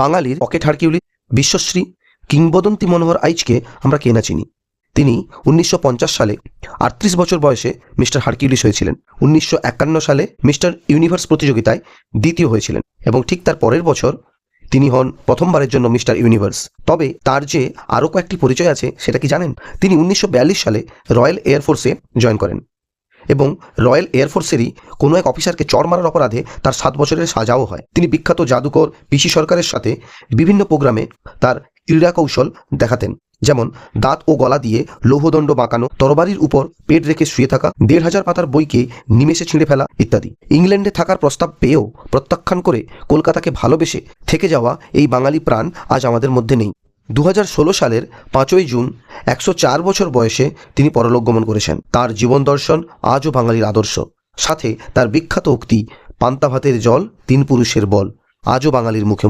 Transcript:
বাঙালির পকেট হারকিউলি বিশ্বশ্রী কিংবদন্তি মনোহর আইচকে আমরা কেনা চিনি। তিনি উনিশশো পঞ্চাশ সালে আটত্রিশ বছর বয়সে মিস্টার হারকিউলিস হয়েছিলেন। উনিশশো একান্ন সালে মিস্টার ইউনিভার্স প্রতিযোগিতায় দ্বিতীয় হয়েছিলেন এবং ঠিক তার পরের বছর তিনি হন প্রথমবারের জন্য মিস্টার ইউনিভার্স। তবে তার যে আরও কয়েকটি পরিচয় আছে, সেটা কি জানেন? তিনি উনিশশো বিয়াল্লিশ সালে রয়্যাল এয়ারফোর্সে জয়েন করেন। এবং রয়্যাল এয়ারফোর্সেরই কোনো এক অফিসারকে চড় মারার অপরাধে তার সাত বছরের সাজাও হয়। তিনি বিখ্যাত জাদুকর পিসি সরকারের সাথে বিভিন্ন প্রোগ্রামে তার ক্রীড়া কৌশল দেখাতেন, যেমন দাঁত ও গলা দিয়ে লৌহদণ্ড বাঁকানো, তরবারির উপর পেট রেখে শুয়ে থাকা, দেড় হাজার পাতার বইকে নিমেষে ছিঁড়ে ফেলা ইত্যাদি। ইংল্যান্ডে থাকার প্রস্তাব পেয়েও প্রত্যাখ্যান করে কলকাতাকে ভালোবেসে থেকে যাওয়া এই বাঙালি প্রাণ আজ আমাদের মধ্যে নেই। দু হাজার ষোলো সালের পাঁচই জুন একশো চার বছর বয়সে তিনি পরলোক গমন করেছেন। তার জীবন দর্শন আজও বাঙালির আদর্শ। সাথে তার বিখ্যাত উক্তি, পান্তা ভাতের জল, তিন পুরুষের বল, আজও বাঙালির মুখে